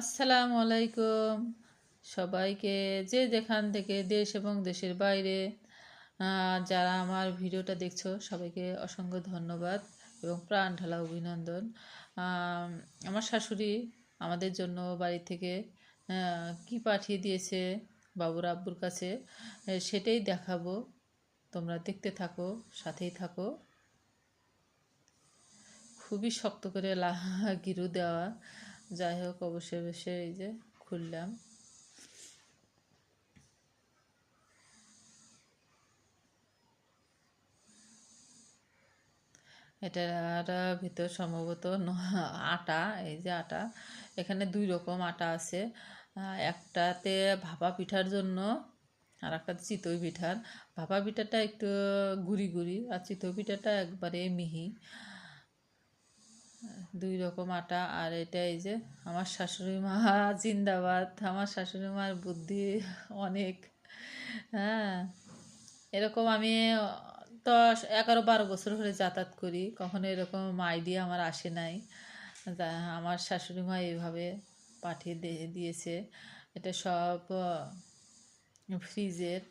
আসসালামু আলাইকুম। সবাইকে যে যেখান থেকে দেশ এবং দেশের বাইরে যারা আমার ভিডিওটা দেখছ, সবাইকে অসংখ্য ধন্যবাদ এবং প্রাণ ঢালা অভিনন্দন। আমার শাশুড়ি আমাদের জন্য বাড়ি থেকে কি পাঠিয়ে দিয়েছে বাবুর আব্বুর কাছে সেটাই দেখাবো। তোমরা দেখতে থাকো, সাথেই থাকো। খুবই শক্ত করে লা গিরু দেওয়া। যাই হোক, অবশ্যই অবশ্যই এই যে খুললাম। এটার ভিতর সম্ভবত আটা, এই যে আটা। এখানে দুই রকম আটা আছে। একটাতে ভাপা পিঠার জন্য আর একটা চিতই পিঠার। ভাপা পিঠাটা একটু গুড়ি গুড়ি আর চিতই পিঠাটা একবারে মিহি। দুই রকম আটা, আর এটা এই যে আমার শাশুড়ি মা, জিন্দাবাদ। আমার শাশুড়ি মার বুদ্ধি অনেক। হ্যাঁ এরকম আমি দশ, এগারো, বারো বছর ধরে যাতায়াত করি। কখনো এরকম আইডিয়া আমার আসে নাই। আমার শাশুড়ি মা এইভাবে পাঠিয়ে দিয়ে দিয়েছে। এটা সব ফ্রিজের,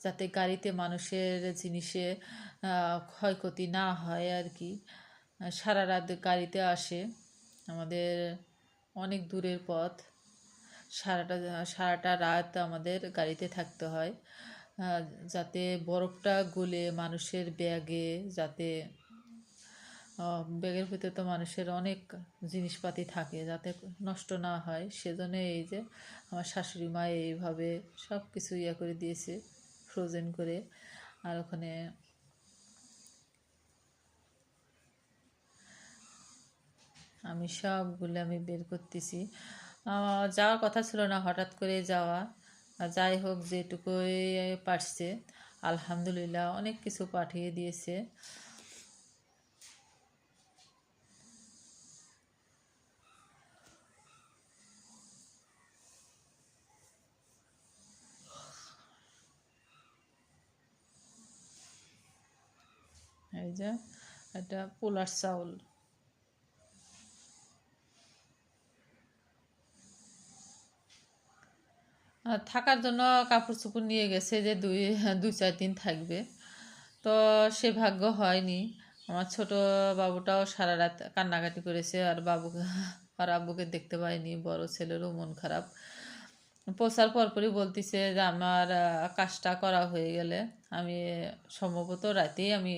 যাতে গাড়িতে মানুষের জিনিসে ক্ষয়ক্ষতি না হয় আর কি। সারা রাত গাড়িতে আসে। আমাদের অনেক দূরের পথ। সারাটা সারাটা রাত আমাদের গাড়িতে থাকতে হয়। যাতে বরফটা গলে মানুষের ব্যাগে, যাতে ব্যাগের ভিতরে তো মানুষের অনেক জিনিসপাতি থাকে, যাতে নষ্ট না হয়। সেজন্য এই যে আমার শাশুড়ি মা এইভাবে সব কিছু ইয়ে করে দিয়েছে ফ্রোজেন করে। আর ওখানে আমি সবগুলো আমি বের করতেছি। যাওয়ার কথা ছিল না, হঠাৎ করে যাওয়া। যাই হোক, যেটুকুই পারছে, আলহামদুলিল্লাহ, অনেক কিছু পাঠিয়ে দিয়েছে। এই যে এটা পোলার চাউল। থাকার জন্য কাপড় চোপড় নিয়ে গেছে যে দুই দুই চার দিন থাকবে। তো সে ভাগ্য হয়নি। আমার ছোট বাবুটাও সারা রাত কান্নাকাটি করেছে আর বাবুকে আর আব্বুকে দেখতে পাইনি। বড় ছেলেরও মন খারাপ। পৌঁছার পরপরই বলতিছে যে আমার কাজটা করা হয়ে গেলে আমি সম্ভবত রাতেই আমি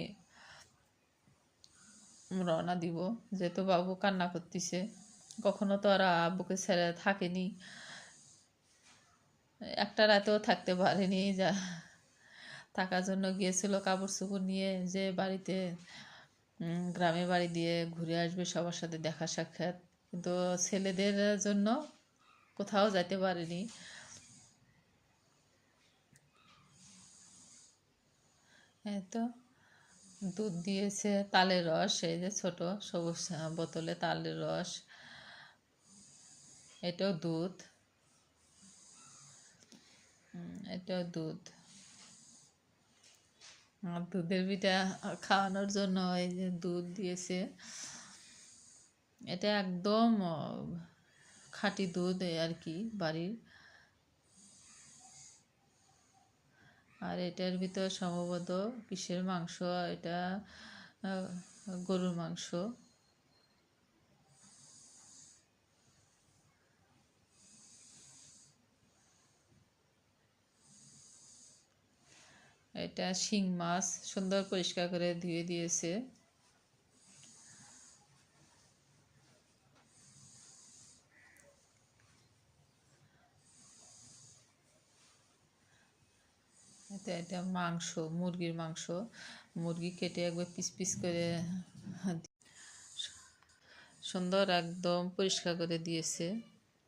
রওনা দিব। যেহেতু বাবু কান্না করতেছে, কখনো তো আর আব্বুকে ছেড়ে থাকেনি। একটা রাতেও থাকতে পারেনি, যা থাকার জন্য গিয়েছিল কাপড় চোপড় নিয়ে যে বাড়িতে গ্রামে বাড়ি দিয়ে ঘুরে আসবে, সবার সাথে দেখা সাক্ষাৎ। কিন্তু ছেলেদের জন্য কোথাও যেতে পারেনি। তো, দুধ দিয়েছে, তালের রস, এই যে ছোট সবুজ বোতলে তালের রস, এটাও দুধ। এটাও দুধ। আর দুধের পিঠা খাওয়ানোর জন্য এই যে দুধ দিয়েছে। এটা একদম খাঁটি দুধ আর কি বাড়ির। আর এটার ভিতর সম্ভবত কিসের মাংস? এটা গরুর মাংস। এটা শিং মাছ সুন্দর পরিষ্কার করে ধুয়ে দিয়েছে। এটা এটা মাংস, মুরগির মাংস। মুরগি কেটে একবার পিস পিস করে সুন্দর একদম পরিষ্কার করে দিয়েছে,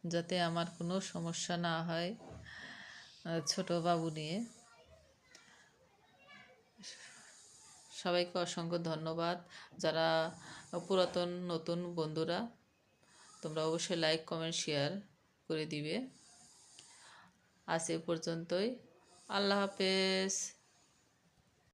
যাতে আমার কোনো সমস্যা না হয় ছোট বাবু নিয়ে। সবাইকে অসংখ্য ধন্যবাদ। যারা পুরাতন, নতুন বন্ধুরা, তোমরা অবশ্যই লাইক কমেন্ট শেয়ার করে দিবে। আজ এ পর্যন্তই। আল্লাহ হাফেজ।